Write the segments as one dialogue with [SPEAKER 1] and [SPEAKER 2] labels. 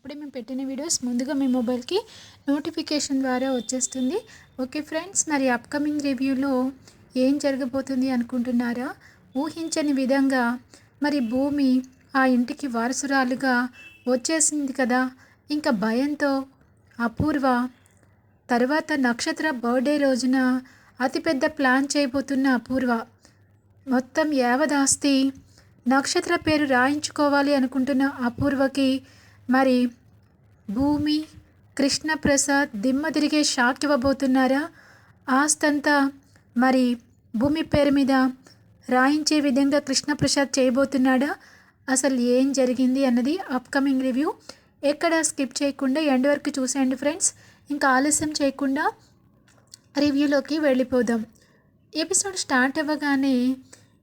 [SPEAKER 1] అప్పుడే మేము పెట్టిన వీడియోస్ ముందుగా మీ మొబైల్కి నోటిఫికేషన్ ద్వారా వచ్చేస్తుంది. ఓకే ఫ్రెండ్స్ మరి అప్కమింగ్ రివ్యూలో ఏం జరగబోతుంది అనుకుంటున్నారా? ఊహించని విధంగా మరి భూమి ఆ ఇంటికి వారసురాలుగా వచ్చేసింది కదా. ఇంకా భయంతో అపూర్వ తర్వాత నక్షత్ర బర్త్డే రోజున అతిపెద్ద ప్లాన్ చేయబోతున్న అపూర్వ మొత్తం యావదాస్తి నక్షత్ర పేరు రాయించుకోవాలి అనుకుంటున్న అపూర్వకి మరి భూమి కృష్ణప్రసాద్ దిమ్మ తిరిగే షాక్ ఇవ్వబోతున్నారా? ఆస్తంతా మరి భూమి పేరు మీద రాయించే విధంగా కృష్ణప్రసాద్ చేయబోతున్నాడా? అసలు ఏం జరిగింది అన్నది అప్కమింగ్ రివ్యూ ఎక్కడ స్కిప్ చేయకుండా ఎండ్ వరకు చూసేయండి ఫ్రెండ్స్ ఇంకా ఆలస్యం చేయకుండా రివ్యూలోకి వెళ్ళిపోదాం. ఎపిసోడ్ స్టార్ట్ అవ్వగానే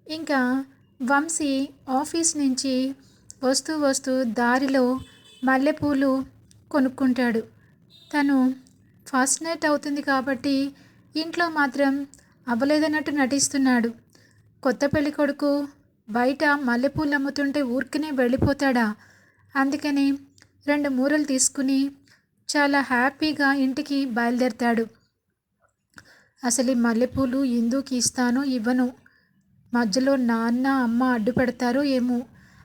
[SPEAKER 1] ఇంకా వంశీ ఆఫీస్ నుంచి వస్తూ వస్తూ దారిలో మల్లెపూలు కొనుక్కుంటాడు. తను ఫస్ట్ నైట్ అవుతుంది కాబట్టి ఇంట్లో మాత్రం అవ్వలేదన్నట్టు నటిస్తున్నాడు. కొత్త పెళ్ళి కొడుకు బయట మల్లెపూలు అమ్ముతుంటే ఊరికనే వెళ్ళిపోతాడా? అందుకని రెండు మూరలు తీసుకుని చాలా హ్యాపీగా ఇంటికి బయలుదేరతాడు. అసలు ఈ మల్లెపూలు ఎందుకు ఇస్తాను ఇవ్వను. మధ్యలో నాన్న అమ్మ అడ్డు పెడతారో ఏమో.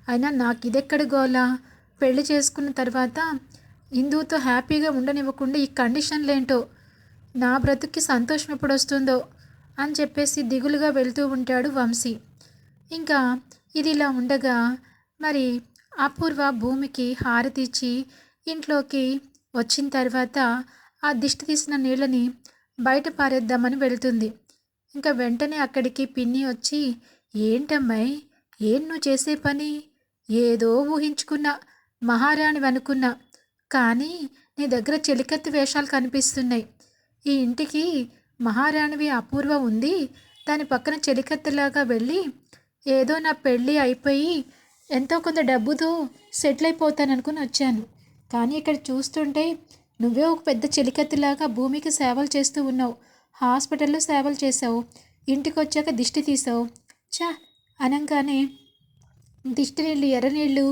[SPEAKER 1] అయినా నాకు ఇదెక్కడ గోలా? పెళ్ళి చేసుకున్న తర్వాత హిందూతో హ్యాపీగా ఉండనివ్వకుండా ఈ కండిషన్లేంటో? నా బ్రతుక్కి సంతోషం ఎప్పుడు వస్తుందో అని చెప్పేసి దిగులుగా వెళ్తూ ఉంటాడు వంశీ. ఇంకా ఇది ఇలా ఉండగా మరి అపూర్వ భూమికి హారతి ఇచ్చి ఇంట్లోకి వచ్చిన తర్వాత ఆ దిష్టి తీసిన నీళ్ళని బయట పారేద్దామని వెళ్తుంది. ఇంకా వెంటనే అక్కడికి పిన్ని వచ్చి ఏంటమ్మాయి? ఏం నువ్వు చేసే పని? ఏదో ఊహించుకున్నా. మహారాణి అనుకున్నా కానీ నీ దగ్గర చెలికత్తి వేషాలు కనిపిస్తున్నాయి. ఈ ఇంటికి మహారాణివి అపూర్వ ఉంది. దాని పక్కన చెలికత్తిలాగా వెళ్ళి ఏదో నా పెళ్ళి అయిపోయి ఎంతో కొంత డబ్బుతో సెటిల్ అయిపోతాననుకుని వచ్చాను. కానీ ఇక్కడ చూస్తుంటే నువ్వే ఒక పెద్ద చెలికత్తిలాగా భూమికి సేవలు చేస్తూ ఉన్నావు. హాస్పిటల్లో సేవలు చేసావు ఇంటికి వచ్చాక దిష్టి తీసావు చా అనగానే దిష్టి నీళ్ళు ఎర్ర నీళ్ళు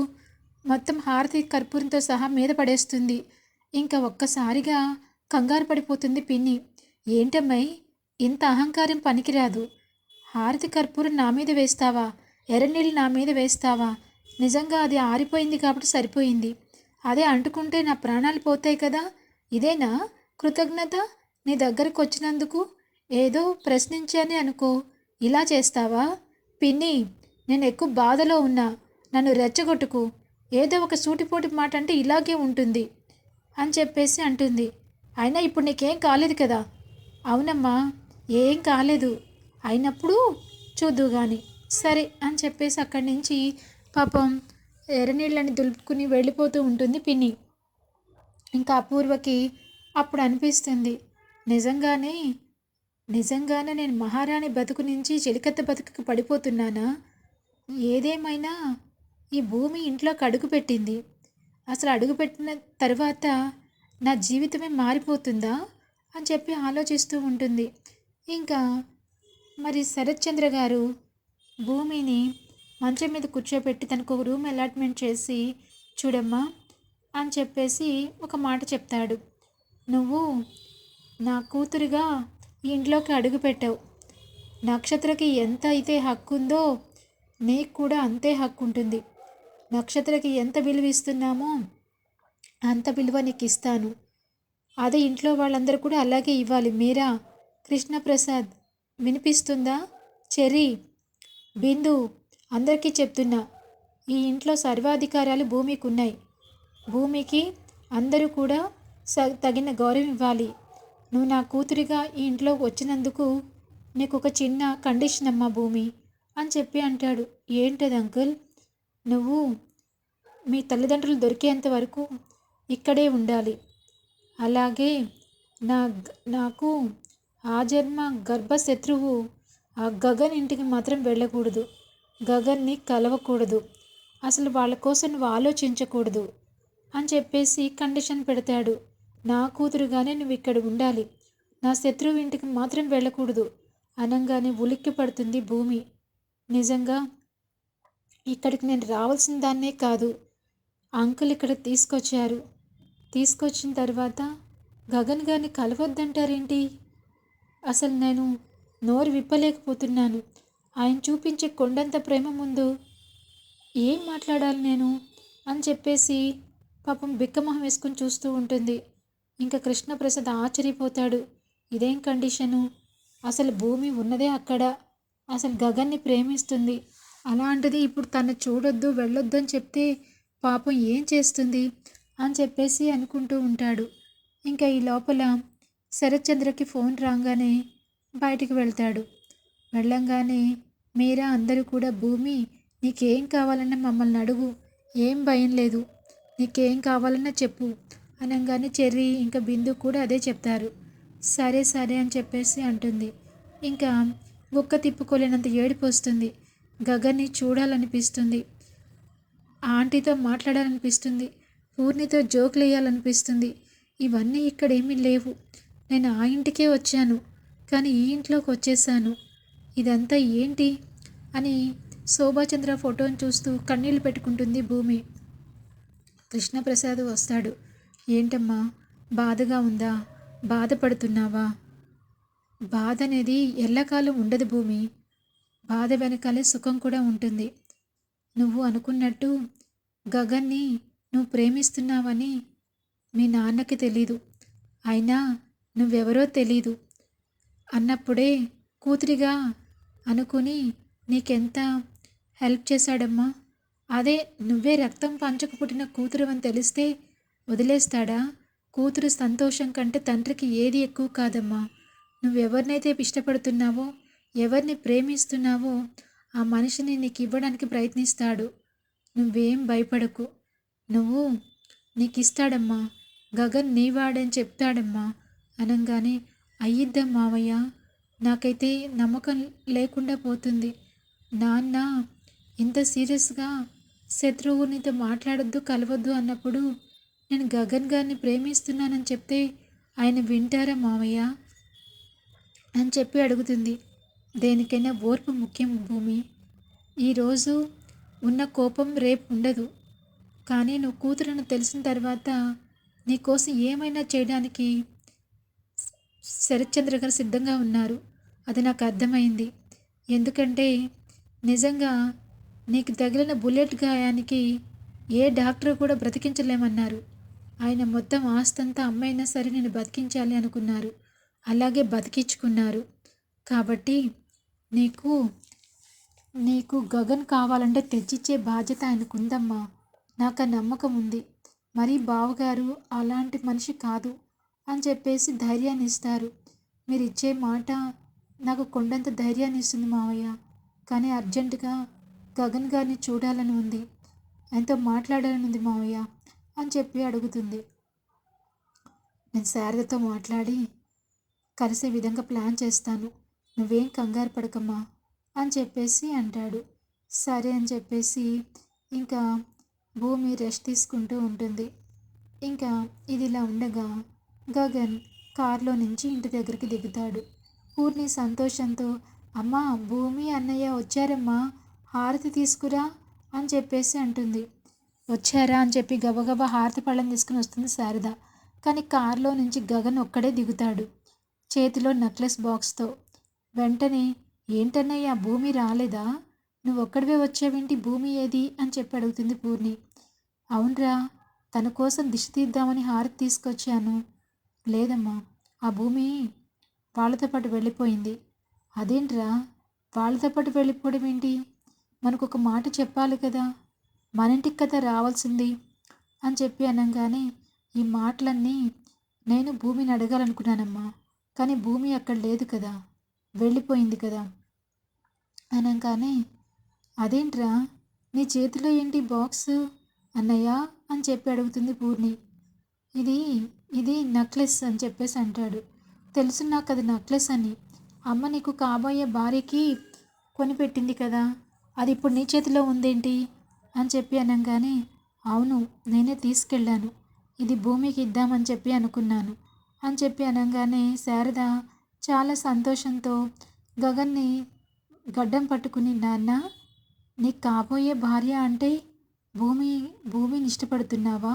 [SPEAKER 1] మొత్తం హారతి కర్పూరంతో సహా మీద పడేస్తుంది. ఇంకా ఒక్కసారిగా కంగారు పడిపోతుంది పిన్ని. ఏంటమ్మాయి? ఇంత అహంకారం పనికిరాదు. హారతి కర్పూరం నా మీద వేస్తావా? ఎర్రనీళ్ళు నా మీద వేస్తావా? నిజంగా అది ఆరిపోయింది కాబట్టి సరిపోయింది. అదే అంటుకుంటే నా ప్రాణాలు పోతాయి కదా? ఇదేనా? కృతజ్ఞత? నీ దగ్గరకు వచ్చినందుకు ఏదో ప్రశ్నించాని అనుకో. ఇలా చేస్తావా? పిన్ని నేను ఎక్కువ బాధలో ఉన్నా. నన్ను రెచ్చగొట్టుకు. ఏదో ఒక సూటిపోటి మాట అంటే ఇలాగే ఉంటుంది అని చెప్పేసి అంటుంది. అయినా ఇప్పుడు నీకేం కాలేదు కదా? అవునమ్మా ఏం కాలేదు. అయినప్పుడు చూద్దు కానీ సరే అని చెప్పేసి అక్కడి నుంచి పాపం ఎర్రనీళ్ళని దులుపుకుని వెళ్ళిపోతూ ఉంటుంది పిన్ని. ఇంకా అపూర్వకి అప్పుడు అనిపిస్తుంది నిజంగానే నిజంగానే నేను మహారాణి బతుకు నుంచి చెలికత్త బతుకుకి పడిపోతున్నానా? ఏదేమైనా ఈ భూమి ఇంట్లోకి అడుగు పెట్టింది. అసలు అడుగుపెట్టిన తర్వాత నా జీవితమే మారిపోతుందా అని చెప్పి ఆలోచిస్తూ ఉంటుంది. ఇంకా మరి శరత్చంద్ర గారు భూమిని మంచం మీద కూర్చోబెట్టి తనకు ఒక రూమ్ అలాట్మెంట్ చేసి చూడమ్మా అని చెప్పేసి ఒక మాట చెప్తాడు. నువ్వు నా కూతురుగా ఈ ఇంట్లోకి అడుగు పెట్టావు. నక్షత్రకి ఎంత అయితే హక్కు ఉందో నీకు కూడా అంతే హక్కు ఉంటుంది. నక్షత్రకి ఎంత విలువ ఇస్తున్నామో అంత విలువ నీకు ఇస్తాను. అదే ఇంట్లో వాళ్ళందరూ కూడా అలాగే ఇవ్వాలి. మీరా? కృష్ణప్రసాద్ వినిపిస్తుందా? చెర్రీ బిందు అందరికీ చెప్తున్నా ఈ ఇంట్లో సర్వాధికారాలు భూమికి ఉన్నాయి భూమికి అందరూ కూడా స తగిన గౌరవం ఇవ్వాలి. నువ్వు నా కూతురిగా ఈ ఇంట్లో వచ్చినందుకు నీకు ఒక చిన్న కండిషన్ అమ్మా భూమి అని చెప్పి అంటాడు. ఏంటది అంకుల్? నువ్వు మీ తల్లిదండ్రులు దొరికేంత వరకు ఇక్కడే ఉండాలి. అలాగే నా నాకు ఆ జన్మ గర్భశత్రువు ఆ గగన్ ఇంటికి మాత్రం వెళ్ళకూడదు. గగన్ని కలవకూడదు. అసలు వాళ్ళ కోసం నువ్వు ఆలోచించకూడదు అని చెప్పేసి కండిషన్ పెడతాడు. నా కూతురుగానే నువ్వు ఇక్కడ ఉండాలి. నా శత్రువు ఇంటికి మాత్రం వెళ్ళకూడదు. అనంగానే ఉలిక్కి పడుతుంది భూమి. నిజంగా ఇక్కడికి నేను రావాల్సిన దాన్నే కాదు. అంకుల్ ఇక్కడ తీసుకొచ్చారు. తీసుకొచ్చిన తర్వాత గగన్ గారిని కలవద్దంటారేంటి? అసలు నేను నోరు విప్పలేకపోతున్నాను. ఆయన చూపించే కొండంత ప్రేమ ముందు ఏం మాట్లాడాలి నేను? అని చెప్పేసి పాపం బిక్కమొహం వేసుకుని చూస్తూ ఉంటుంది. ఇంకా కృష్ణప్రసాద్ ఆశ్చర్యపోతాడు. ఇదేం కండిషను? అసలు భూమి ఉన్నదే అక్కడ. అసలు గగన్ని ప్రేమిస్తుంది. అలాంటిది ఇప్పుడు తను చూడొద్దు వెళ్ళొద్దు అని చెప్తే పాపం ఏం చేస్తుంది అని చెప్పేసి అనుకుంటూ ఉంటాడు. ఇంకా ఈ లోపల శరత్చంద్రకి ఫోన్ రాగానే బయటికి వెళ్తాడు. వెళ్ళంగానే మీరా అందరూ కూడా భూమి నీకేం కావాలన్నా మమ్మల్ని అడుగు ఏం భయం లేదు నీకేం కావాలన్నా చెప్పు అనగానే చెర్రీ ఇంకా బిందు కూడా అదే చెప్తారు. సరే సరే అని చెప్పేసి అంటుంది. ఇంకా ఒక్క తిప్పుకోలేనంత ఏడుపు వస్తుంది. గగన్ని చూడాలనిపిస్తుంది. ఆంటీతో మాట్లాడాలనిపిస్తుంది. పూర్ణితో జోకులు వేయాలనిపిస్తుంది ఇవన్నీ ఇక్కడేమీ లేవు. నేను ఆ ఇంటికే వచ్చాను. కానీ ఈ ఇంట్లోకి వచ్చేసాను. ఇదంతా ఏంటి? అని శోభాచంద్ర ఫోటోని చూస్తూ కన్నీళ్ళు పెట్టుకుంటుంది భూమి. కృష్ణప్రసాద్ వస్తాడు. ఏంటమ్మా? బాధగా ఉందా? బాధపడుతున్నావా? బాధ అనేది ఎల్లకాలం ఉండదు భూమి. బాధ వెనకాలే సుఖం కూడా ఉంటుంది. నువ్వు అనుకున్నట్టు గగన్ని నువ్వు ప్రేమిస్తున్నావని మీ నాన్నకి తెలీదు. అయినా నువ్వెవరో తెలీదు. అన్నప్పుడే కూతురిగా అనుకుని నీకెంత హెల్ప్ చేశాడమ్మా? అదే నువ్వే రక్తం పంచకు పుట్టిన కూతురు అని తెలిస్తే వదిలేస్తాడా? కూతురు సంతోషం కంటే తండ్రికి ఏది ఎక్కువ కాదమ్మా? నువ్వెవరినైతే ఇష్టపడుతున్నావో ఎవరిని ప్రేమిస్తున్నావో ఆ మనిషిని నీకు ఇవ్వడానికి ప్రయత్నిస్తాడు. నువ్వేం భయపడకు. నువ్వు నీకు ఇస్తాడమ్మా గగన్ నీవాడని చెప్తాడమ్మా అనగానే అయ్యిద్దాం మావయ్య నాకైతే నమ్మకం లేకుండా పోతుంది. నాన్న ఇంత సీరియస్గా శత్రువు నీతో మాట్లాడొద్దు కలవద్దు అన్నప్పుడు నేను గగన్ గారిని ప్రేమిస్తున్నానని చెప్తే ఆయన వింటారా మావయ్య? అని చెప్పి అడుగుతుంది. దేనికైనా ఓర్పు ముఖ్యం భూమి. ఈరోజు ఉన్న కోపం రేపు ఉండదు. కానీ నువ్వు కూతురును తెలిసిన తర్వాత నీకోసం ఏమైనా చేయడానికి శరత్చంద్ర గారు సిద్ధంగా ఉన్నారు. అది నాకు అర్థమైంది. ఎందుకంటే నిజంగా నీకు తగిలిన బుల్లెట్ గాయానికి ఏ డాక్టర్ కూడా బ్రతికించలేమన్నారు. ఆయన మొత్తం ఆస్తంతా అమ్మైనా సరే నేను బతికించాలి అనుకున్నారు. అలాగే బతికించుకున్నారు. కాబట్టి నీకు నీకు గగన్ కావాలంటే తెచ్చిచ్చే బాధ్యత ఆయనకు ఉందమ్మా. నాకు ఆ నమ్మకం ఉంది. మరి బావగారు అలాంటి మనిషి కాదు అని చెప్పేసి ధైర్యాన్ని ఇస్తారు. మీరు ఇచ్చే మాట నాకు కొండంత ధైర్యాన్ని ఇస్తుంది మావయ్య. కానీ అర్జెంటుగా గగన్ గారిని చూడాలని ఉంది. ఆయనతో మాట్లాడాలని ఉంది మావయ్య అని చెప్పి అడుగుతుంది. నేను శారదతో మాట్లాడి కలిసే విధంగా ప్లాన్ చేస్తాను. నువ్వేం కంగారు పడకమ్మా అని చెప్పేసి అంటాడు. సరే అని చెప్పేసి ఇంకా భూమి రెస్ట్ తీసుకుంటూ ఉంటుంది. ఇంకా ఇది ఇలా ఉండగా గగన్ కారులో నుంచి ఇంటి దగ్గరికి దిగుతాడు. పూర్ణి సంతోషంతో అమ్మా భూమి అన్నయ్య వచ్చారమ్మా హారతి తీసుకురా అని చెప్పేసి అంటుంది. వచ్చారా అని చెప్పి గబగబా హారతి పళ్ళం తీసుకుని వస్తుంది శారద. కానీ కారులో నుంచి గగన్ ఒక్కడే దిగుతాడు. చేతిలో నెక్లెస్ బాక్స్తో. వెంటనే ఏంటన్నయ్యా భూమి రాలేదా? నువ్వు ఒక్కడివే వచ్చావేంటి? భూమి ఏది? అని చెప్పి అడుగుతుంది పూర్ణి. అవునరా తన కోసం దిశ తీద్దామని హారతి తీసుకొచ్చాను. లేదమ్మా ఆ భూమి వాళ్ళతో పాటు వెళ్ళిపోయింది. అదేంట్రా వాళ్ళతో పాటు వెళ్ళిపోవడం ఏంటి? మనకు ఒక మాట చెప్పాలి కదా మన ఇంటికి కదా రావాల్సింది? అని చెప్పి అనగానే ఈ మాటలన్నీ నేను భూమిని అడగాలనుకున్నానమ్మా కానీ భూమి అక్కడ లేదు కదా. వెళ్ళిపోయింది కదా అనగానే అదేంట్రా? నీ చేతిలో ఏంటి బాక్స్? అన్నయ్య అని చెప్పి అడుగుతుంది పూర్ణి. ఇది ఇది నెక్లెస్ అని చెప్పేసి అంటాడు. తెలుసు నాకు అది నెక్లెస్ అని. అమ్మ నీకు కాబోయే భార్యకి కొనిపెట్టింది కదా అది ఇప్పుడు నీ చేతిలో ఉందేంటి? అని చెప్పి అనగానే అవును నేనే తీసుకెళ్ళాను. ఇది భూమికి ఇద్దామని చెప్పి అనుకున్నాను. అని చెప్పి అనగానే శారద చాలా సంతోషంతో గగన్ని గడ్డం పట్టుకుని నాన్న నీకు కాబోయే భార్య అంటే భూమి భూమిని ఇష్టపడుతున్నావా?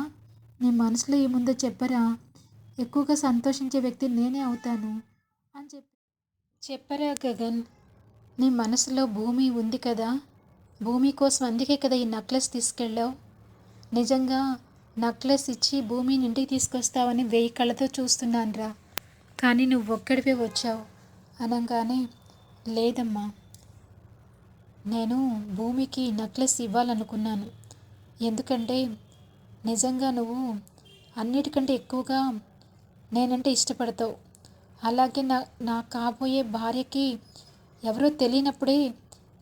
[SPEAKER 1] నీ మనసులో ఏముందో చెప్పరా? ఎక్కువగా సంతోషించే వ్యక్తి నేనే అవుతాను అని చెప్పి చెప్పరా గగన్. నీ మనసులో భూమి ఉంది కదా భూమి కోసం అందుకే కదా ఈ నక్లెస్ తీసుకెళ్ళావు? నిజంగా నక్లెస్ ఇచ్చి భూమిని ఇంటికి తీసుకొస్తావని వెయ్యి కళ్ళతో చూస్తున్నానురా. కానీ నువ్వు ఒక్కడివే వచ్చావు. అనగానే లేదమ్మా నేను భూమికి నెక్లెస్ ఇవ్వాలనుకున్నాను. ఎందుకంటే నిజంగా నువ్వు అన్నిటికంటే ఎక్కువగా నేనంటే ఇష్టపడతావు. అలాగే నా నా కాబోయే భార్యకి ఎవరో తెలియనప్పుడే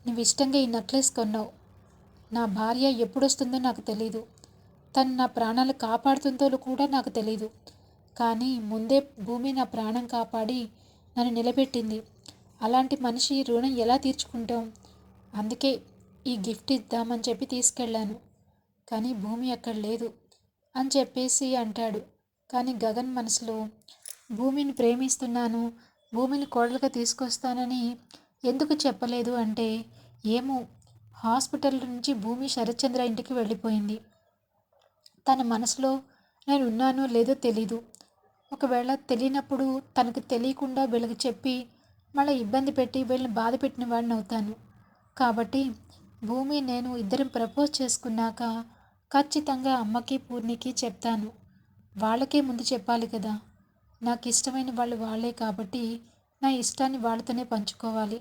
[SPEAKER 1] నువ్వు ఇష్టంగా ఈ నెక్లెస్ కొన్నావు. నా భార్య ఎప్పుడు వస్తుందో నాకు తెలీదు. తను నా ప్రాణాలు కాపాడుతుందో కూడా నాకు తెలీదు. కానీ ముందే భూమి నా ప్రాణం కాపాడి నన్ను నిలబెట్టింది. అలాంటి మనిషి రుణం ఎలా తీర్చుకుంటాం? అందుకే ఈ గిఫ్ట్ ఇద్దామని చెప్పి తీసుకెళ్ళాను. కానీ భూమి అక్కడ లేదు అని చెప్పేసి అంటాడు. కానీ గగన్ మనసులో భూమిని ప్రేమిస్తున్నాను భూమిని కోడలుగా తీసుకొస్తానని ఎందుకు చెప్పలేదు అంటే ఏమో హాస్పిటల్ నుంచి భూమి శరత్చంద్ర ఇంటికి వెళ్ళిపోయింది. తన మనసులో నేను ఉన్నానో లేదో తెలీదు. ఒకవేళ తెలియనప్పుడు తనకు తెలియకుండా వీళ్ళకి చెప్పి మళ్ళీ ఇబ్బంది పెట్టి వీళ్ళని బాధ పెట్టిన వాడిని అవుతాను. కాబట్టి భూమి నేను ఇద్దరం ప్రపోజ్ చేసుకున్నాక ఖచ్చితంగా అమ్మకి పూర్ణికి చెప్తాను. వాళ్ళకే ముందు చెప్పాలి కదా. నాకు ఇష్టమైన వాళ్ళు వాళ్ళే కాబట్టి నా ఇష్టాన్ని వాళ్ళతోనే పంచుకోవాలి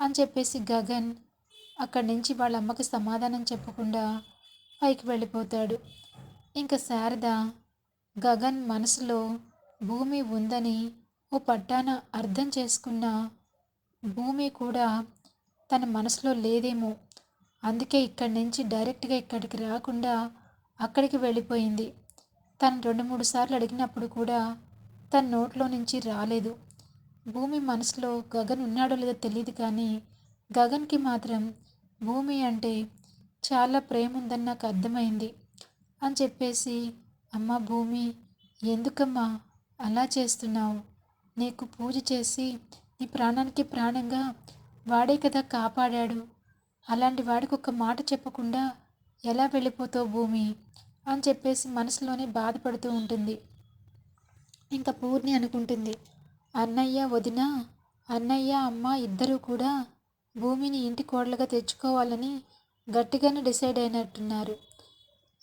[SPEAKER 1] అని చెప్పేసి గగన్ అక్కడి నుంచి వాళ్ళ అమ్మకి సమాధానం చెప్పకుండా పైకి వెళ్ళిపోతాడు. ఇంకా శారద గగన్ మనసులో భూమి ఉందని ఓ పట్టాన అర్థం చేసుకున్న భూమి కూడా తన మనసులో లేదేమో. అందుకే ఇక్కడి నుంచి డైరెక్ట్గా ఇక్కడికి రాకుండా అక్కడికి వెళ్ళిపోయింది. తను రెండు మూడు సార్లు అడిగినప్పుడు కూడా తన నోట్లో నుంచి రాలేదు. భూమి మనసులో గగన్ ఉన్నాడో లేదో తెలియదు కానీ గగన్కి మాత్రం భూమి అంటే చాలా ప్రేమ ఉందని నాకు అర్థమైంది. అని చెప్పేసి అమ్మ భూమి ఎందుకమ్మా అలా చేస్తున్నావు. నీకు పూజ చేసి నీ ప్రాణానికి ప్రాణంగా వాడే కదా కాపాడాడు. అలాంటి వాడికి ఒక మాట చెప్పకుండా ఎలా వెళ్ళిపోతావు భూమి? అని చెప్పేసి మనసులోనే బాధపడుతూ ఉంటుంది. ఇంకా పూర్ణి అనుకుంటుంది. అన్నయ్య వదిన అన్నయ్య అమ్మ ఇద్దరూ కూడా భూమిని ఇంటి కోడలుగా తెచ్చుకోవాలని గట్టిగానే డిసైడ్ అయినట్టున్నారు.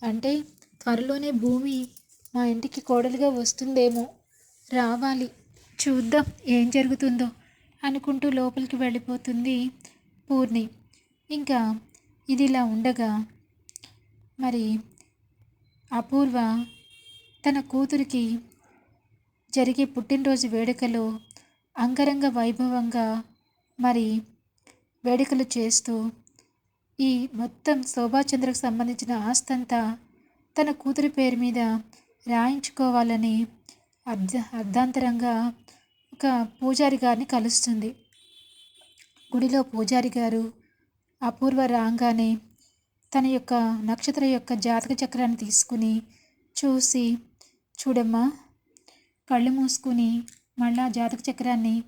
[SPEAKER 1] అంటే త్వరలోనే భూమి మా ఇంటికి కోడలుగా వస్తుందేమో రావాలి. చూద్దాం ఏం జరుగుతుందో అనుకుంటూ లోపలికి వెళ్ళిపోతుంది పూర్ణి. ఇంకా ఇది ఇలా ఉండగా మరి అపూర్వ తన కూతురికి జరిగే పుట్టినరోజు వేడుకలో అంగరంగ వైభవంగా మరి వేడుకలు చేస్తూ ఈ మొత్తం శోభాచంద్రకు సంబంధించిన ఆస్తంతా తన కూతురి పేరు మీద రాయించుకోవాలని అర్ధ అర్ధాంతరంగా ఒక పూజారి గారిని కలుస్తుంది. గుడిలో పూజారి గారు అపూర్వ రాగానే తన యొక్క నక్షత్ర యొక్క జాతక చక్రాన్ని తీసుకుని చూసి చూడమ్మా కళ్ళు మూసుకుని మళ్ళా జాతక చక్రాన్ని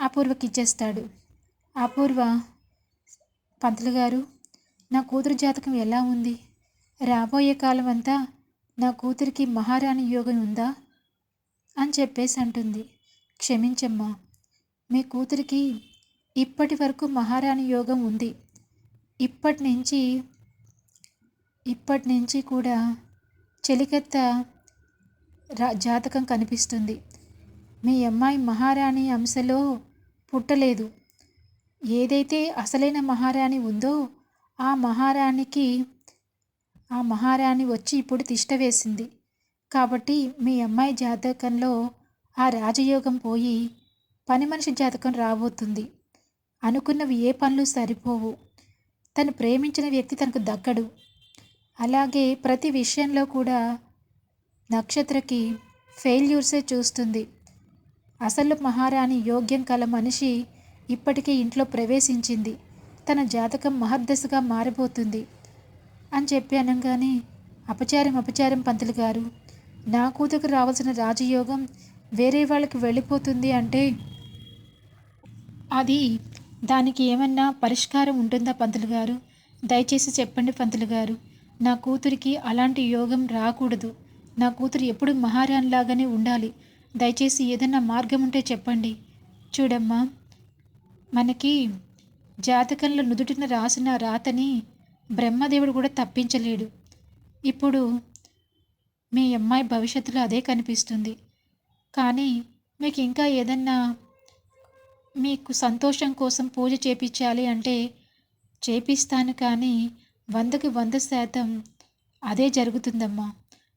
[SPEAKER 1] అపూర్వకి ఇచ్చేస్తాడు అపూర్వ పంతులు గారు నా కూతురు జాతకం ఎలా ఉంది? రాబోయే కాలం అంతా నా కూతురికి మహారాణి యోగం ఉందా? అని చెప్పేసి అంటుంది. క్షమించమ్మా మీ కూతురికి ఇప్పటి వరకు మహారాణి యోగం ఉంది. ఇప్పటి నుంచి ఇప్పటి నుంచి కూడా చెలికెత్త రా జాతకం కనిపిస్తుంది. మీ అమ్మాయి మహారాణి అంశలో పుట్టలేదు. ఏదైతే అసలైన మహారాణి ఉందో ఆ మహారాణికి ఆ మహారాణి వచ్చి ఇప్పుడు తిష్ట వేసింది. కాబట్టి మీ అమ్మాయి జాతకంలో ఆ రాజయోగం పోయి పని మనిషి జాతకం రాబోతుంది. అనుకున్నవి ఏ పనులు సరిపోవు. తను ప్రేమించిన వ్యక్తి తనకు దక్కడు. అలాగే ప్రతి విషయంలో కూడా నక్షత్రకి ఫెయిల్యూర్సే చూస్తుంది. అసలు మహారాణి యోగ్యం కల మనిషి ఇప్పటికే ఇంట్లో ప్రవేశించింది. తన జాతకం మహర్దశగా మారిపోతుంది అని చెప్పి అనగానే అపచారం అపచారం పంతులు గారు. నా కూతుకు రావాల్సిన రాజయోగం వేరే వాళ్ళకి వెళ్ళిపోతుంది అంటే అది దానికి ఏమన్నా పరిష్కారం ఉంటుందా పంతులు గారు? దయచేసి చెప్పండి పంతులు గారు. నా కూతురికి అలాంటి యోగం రాకూడదు. నా కూతురు ఎప్పుడు మహారాణిలాగానే ఉండాలి. దయచేసి ఏదైనా మార్గం ఉంటే చెప్పండి. చూడమ్మా మనకి జాతకంలో నుదుటిన రాసిన రాతని బ్రహ్మదేవుడు కూడా తప్పించలేడు. ఇప్పుడు మీ అమ్మాయి భవిష్యత్తులో అదే కనిపిస్తుంది. కానీ మీకు ఇంకా ఏదన్నా మీకు సంతోషం కోసం పూజ చేపించాలి అంటే చేపిస్తాను కానీ వందకి వంద శాతం అదే జరుగుతుందమ్మా.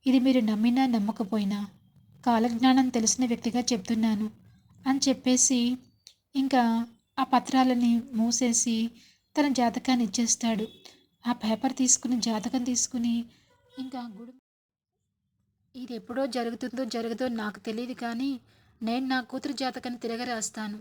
[SPEAKER 1] ఇది మీరు నమ్మినా నమ్మకపోయినా. కాలజ్ఞానం తెలిసిన వ్యక్తిగా చెప్తున్నాను. అని చెప్పేసి ఇంకా ఆ పత్రాలని మూసేసి తన జాతకాన్ని ఇచ్చేస్తాడు. ఆ పేపర్ తీసుకుని జాతకం తీసుకుని ఇంకా గుడి ఇది ఎప్పుడో జరుగుతుందో జరగదో నాకు తెలియదు కానీ నేను నా కూతురు జాతకాన్ని తిరగరాస్తాను.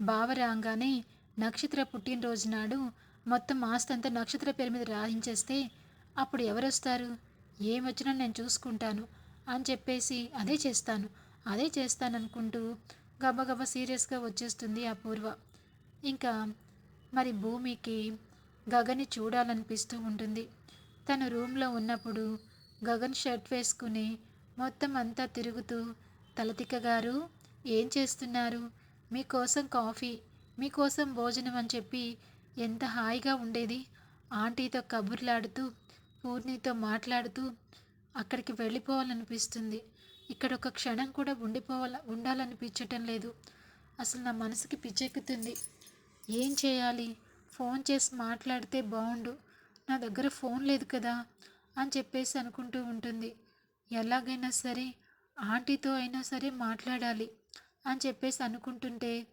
[SPEAKER 1] బావ రాగానే నక్షత్ర పుట్టినరోజు నాడు మొత్తం ఆస్తంతా నక్షత్ర పేరు మీద రాయించేస్తే అప్పుడు ఎవరు వస్తారు ఏమొచ్చినా నేను చూసుకుంటాను అని చెప్పేసి అదే చేస్తాను. అదే చేస్తాను అనుకుంటూ గబగబ సీరియస్గా వచ్చేస్తుంది ఆ ఇంకా మరి భూమికి గగన్ని చూడాలనిపిస్తూ ఉంటుంది. తను రూమ్లో ఉన్నప్పుడు గగన్ షర్ట్ వేసుకుని మొత్తం అంతా తిరుగుతూ తలతిక్క గారు ఏం చేస్తున్నారు? మీకోసం కాఫీ మీకోసం భోజనం అని చెప్పి ఎంత హాయిగా ఉండేది? ఆంటీతో కబుర్లాడుతూ పూర్ణితో మాట్లాడుతూ అక్కడికి వెళ్ళిపోవాలనిపిస్తుంది. ఇక్కడ ఒక క్షణం కూడా ఉండిపోవాల ఉండాలనిపించటం లేదు. అసలు నా మనసుకి పిచ్చెక్కుతుంది. ఏం చేయాలి? ఫోన్ చేసి మాట్లాడితే బాగుండు నా దగ్గర ఫోన్ లేదు కదా? అని చెప్పేసి అనుకుంటూ ఉంటుంది. ఎలాగైనా సరే ఆంటీతో అయినా సరే మాట్లాడాలి అని చెప్పేసి అనుకుంటుంటే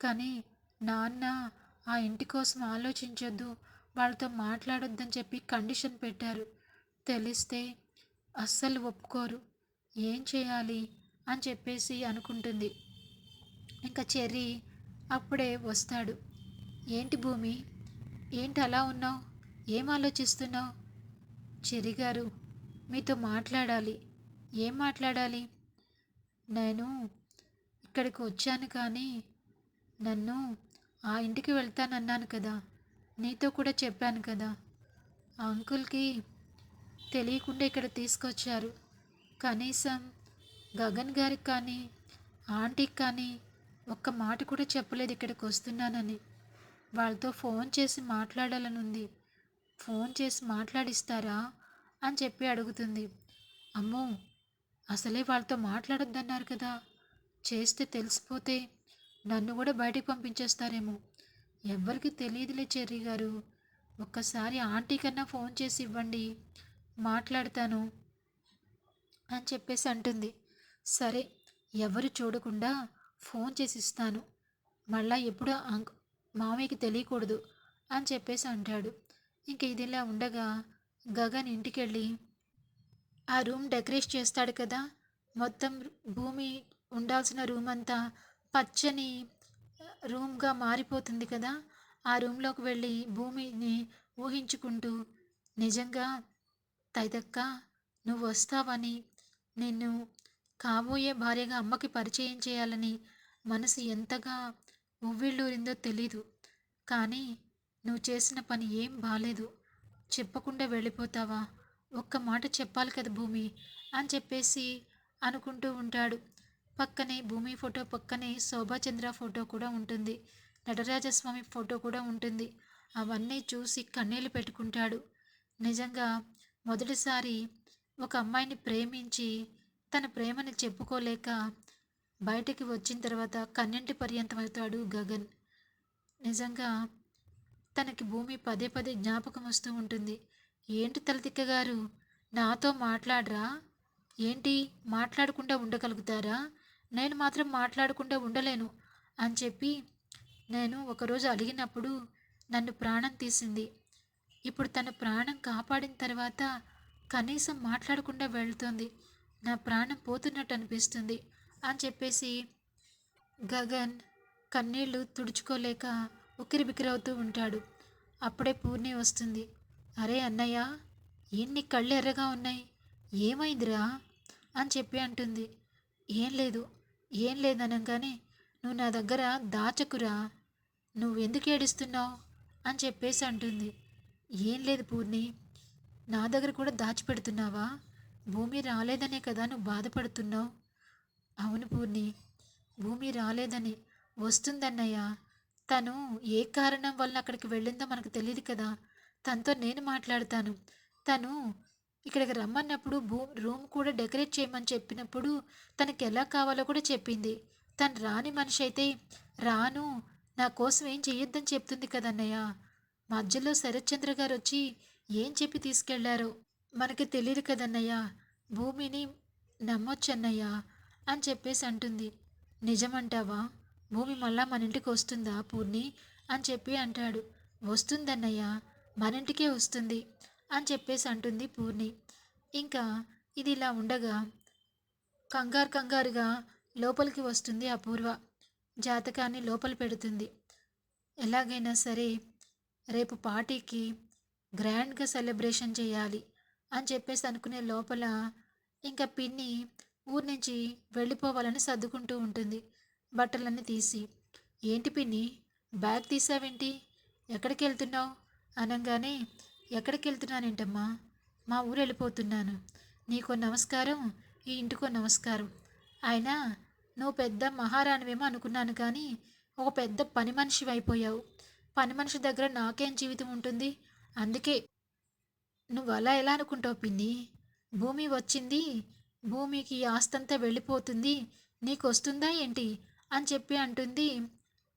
[SPEAKER 1] కానీ నాన్న ఆ ఇంటి కోసం ఆలోచించొద్దు వాళ్ళతో మాట్లాడొద్దని చెప్పి కండిషన్ పెట్టారు. తెలిస్తే అస్సలు ఒప్పుకోరు. ఏం చేయాలి అని చెప్పేసి అనుకుంటుంది. ఇంకా చెర్రీ అప్పుడే వస్తాడు. ఏంటి భూమి? ఏంటి అలా ఉన్నావు? ఏం ఆలోచిస్తున్నావు? చెరిగారు గారు మీతో మాట్లాడాలి. ఏం మాట్లాడాలి? నేను ఇక్కడికి వచ్చాను కానీ నన్ను ఆ ఇంటికి వెళ్తానన్నాను కదా. నీతో కూడా చెప్పాను కదా. ఆ అంకుల్కి తెలియకుండా ఇక్కడ తీసుకొచ్చారు. కనీసం గగన్ గారికి కానీ ఆంటీకి కానీ ఒక్క మాట కూడా చెప్పలేదు ఇక్కడికి వస్తున్నానని. వాళ్ళతో ఫోన్ చేసి మాట్లాడాలని ఉంది ఫోన్ చేసి మాట్లాడిస్తారా? అని చెప్పి అడుగుతుంది. అమ్మో అసలే వాళ్ళతో మాట్లాడొద్దన్నారు కదా. చేస్తే తెలిసిపోతే నన్ను కూడా బయటికి పంపించేస్తారేమో. ఎవ్వరికి తెలియదులే చెర్రీ గారు. ఒక్కసారి ఆంటీ కన్నా ఫోన్ చేసి ఇవ్వండి మాట్లాడతాను అని చెప్పేసి అంటుంది. సరే ఎవరు చూడకుండా ఫోన్ చేసి ఇస్తాను. మళ్ళా ఎప్పుడు అంక్ మామయ్యకి తెలియకూడదు అని చెప్పేసి అంటాడు. ఇంక ఇదిలా ఉండగా గగన్ ఇంటికెళ్ళి ఆ రూమ్ డెకరేట్ చేస్తాడు కదా మొత్తం భూమి ఉండాల్సిన రూమ్ అంతా పచ్చని రూమ్గా మారిపోతుంది కదా ఆ రూమ్లోకి వెళ్ళి భూమిని ఊహించుకుంటూ నిజంగా తైదక్క నువ్వు వస్తావని నిన్ను కాబోయే భార్యగా అమ్మకి పరిచయం చేయాలని మనసు ఎంతగా ఉవ్విళ్ళూరిందో తెలీదు. కానీ నువ్వు చేసిన పని ఏం బాలేదు. చెప్పకుండా వెళ్ళిపోతావా? ఒక్క మాట చెప్పాలి కదా భూమి అని చెప్పేసి అనుకుంటూ ఉంటాడు. పక్కనే భూమి ఫోటో పక్కనే శోభాచంద్ర ఫోటో కూడా ఉంటుంది. నటరాజస్వామి ఫోటో కూడా ఉంటుంది. అవన్నీ చూసి కన్నీళ్ళు పెట్టుకుంటాడు. నిజంగా మొదటిసారి ఒక అమ్మాయిని ప్రేమించి తన ప్రేమని చెప్పుకోలేక బయటికి వచ్చిన తర్వాత కన్నెంటి పర్యంతం అవుతాడు గగన్? నిజంగా తనకి భూమి పదే పదే జ్ఞాపకం వస్తూ ఉంటుంది. ఏంటి తలతిక్క గారు నాతో మాట్లాడరా? ఏంటి? మాట్లాడకుండా ఉండగలుగుతారా? నేను మాత్రం మాట్లాడకుండా ఉండలేను అని చెప్పి నేను ఒకరోజు అడిగినప్పుడు నన్ను ప్రాణం తీసింది. ఇప్పుడు తన ప్రాణం కాపాడిన తర్వాత కనీసం మాట్లాడకుండా వెళ్తుంది. నా ప్రాణం పోతున్నట్టు అనిపిస్తుంది అని చెప్పేసి గగన్ కన్నీళ్ళు తుడుచుకోలేక ఉక్కిరి బిక్కిరవుతూ ఉంటాడు. అప్పుడే పూర్ణి వస్తుంది. అరే అన్నయ్య ఎన్ని కళ్ళు ఎర్రగా ఉన్నాయి. ఏమైందిరా? అని చెప్పి అంటుంది. ఏం లేదు ఏం లేదనగానే నువ్వు నా దగ్గర దాచకురా. నువ్వు ఎందుకు ఏడుస్తున్నావు? అని చెప్పేసి అంటుంది. ఏం లేదు పూర్ణి
[SPEAKER 2] నా దగ్గర కూడా దాచిపెడుతున్నావా భూమి రాలేదనే కదా నువ్వు బాధపడుతున్నావు. అవును పూర్ణి భూమి రాలేదని వస్తుందన్నయ్యా. తను ఏ కారణం వలన అక్కడికి వెళ్ళిందో మనకు తెలియదు కదా. తనతో నేను మాట్లాడతాను. తను ఇక్కడికి రమ్మన్నప్పుడు భూ రూమ్ కూడా డెకరేట్ చేయమని చెప్పినప్పుడు తనకి ఎలా కావాలో కూడా చెప్పింది. తను రాని మనిషి అయితే రాను నా కోసం ఏం చెయ్యొద్దని చెప్తుంది కదన్నయ్య మధ్యలో శరత్చంద్ర గారు వచ్చి ఏం చెప్పి తీసుకెళ్ళారో మనకి తెలియదు కదన్నయ్య భూమిని నమ్మొచ్చన్నయ్య అని చెప్పేసి అంటుంది. నిజమంటావా? భూమి మళ్ళా మన ఇంటికి వస్తుందా పూర్ణి? అని చెప్పి అంటాడు. వస్తుందన్నయ్య మన ఇంటికే వస్తుంది అని చెప్పేసి అంటుంది పూర్ణి. ఇంకా ఇది ఇలా ఉండగా కంగారు కంగారుగా లోపలికి వస్తుంది అపూర్వ. జాతకాన్ని లోపల పెడుతుంది. ఎలాగైనా సరే రేపు పార్టీకి గ్రాండ్గా సెలబ్రేషన్ చేయాలి అని చెప్పేసి అనుకునే లోపల ఇంకా పిన్ని ఊరి నుంచి వెళ్ళిపోవాలని సర్దుకుంటూ ఉంటుంది. బట్టలన్నీ తీసి ఏంటి పిన్ని? బ్యాగ్ తీసావేంటి? ఎక్కడికి వెళ్తున్నావు? అనగానే ఎక్కడికి వెళ్తున్నానేంటమ్మా? మా ఊరు వెళ్ళిపోతున్నాను. నీకో నమస్కారం ఈ ఇంటికో నమస్కారం. అయినా నువ్వు పెద్ద మహారాణివేమో అనుకున్నాను కానీ ఒక పెద్ద పని మనిషి అయిపోయావు. పని మనిషి దగ్గర నాకేం జీవితం ఉంటుంది? అందుకే. నువ్వు అలా ఎలా అనుకుంటావు పిన్ని? భూమి వచ్చింది భూమికి ఆస్తంతా వెళ్ళిపోతుంది. నీకు వస్తుందా ఏంటి? అని చెప్పి అంటుంది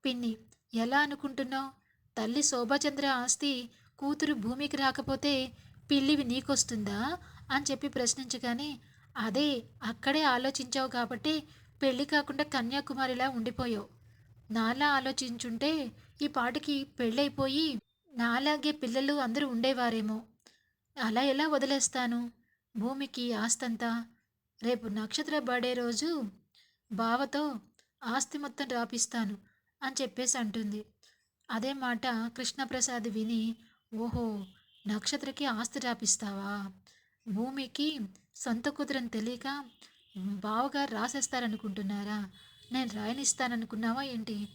[SPEAKER 2] పిన్ని. ఎలా అనుకుంటున్నావు? తల్లి శోభాచంద్ర ఆస్తి కూతురు భూమికి రాకపోతే పిల్లివి నీకొస్తుందా? అని చెప్పి ప్రశ్నించగానే అదే అక్కడే ఆలోచించావు కాబట్టి పెళ్ళి కాకుండా కన్యాకుమారిలా ఉండిపోయావు. నాలా ఆలోచించుంటే ఈ పాటికి పెళ్ళైపోయి నాలాగే పిల్లలు అందరూ ఉండేవారేమో. అలా ఎలా వదిలేస్తాను? భూమికి ఆస్తంతా. రేపు నక్షత్ర బర్త్డే రోజు బావతో ఆస్తి మొత్తం రాపిస్తాను అని చెప్పేసి అంటుంది. అదే మాట కృష్ణప్రసాద్ విని ఓహో నక్షత్రకి ఆస్తి రాపిస్తావా? భూమికి సొంత కుదురని తెలియక బావగారు రాసేస్తారనుకుంటున్నారా? నేను రాయనిస్తాననుకున్నావా ఏంటి?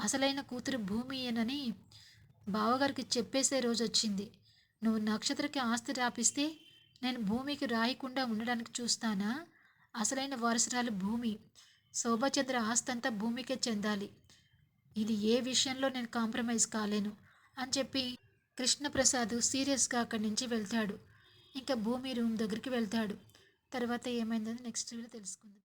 [SPEAKER 2] అసలైన కూతురు భూమియేనని బావగారికి చెప్పేసే రోజు వచ్చింది నువ్వు నక్షత్రకి ఆస్తి రాపిస్తే నేను భూమికి రాయకుండా ఉండడానికి చూస్తానా? అసలైన వారసురాలు భూమి. శోభచంద్ర ఆస్తంతా భూమికే చెందాలి. ఇది ఏ విషయంలో నేను కాంప్రమైజ్ కాలేను అని చెప్పి కృష్ణప్రసాద్ సీరియస్గా అక్కడి నుంచి వెళ్తాడు. ఇంకా భూమి రూమ్ దగ్గరికి వెళ్తాడు. తర్వాత ఏమైందని నెక్స్ట్ వీడియో తెలుసుకుందాం.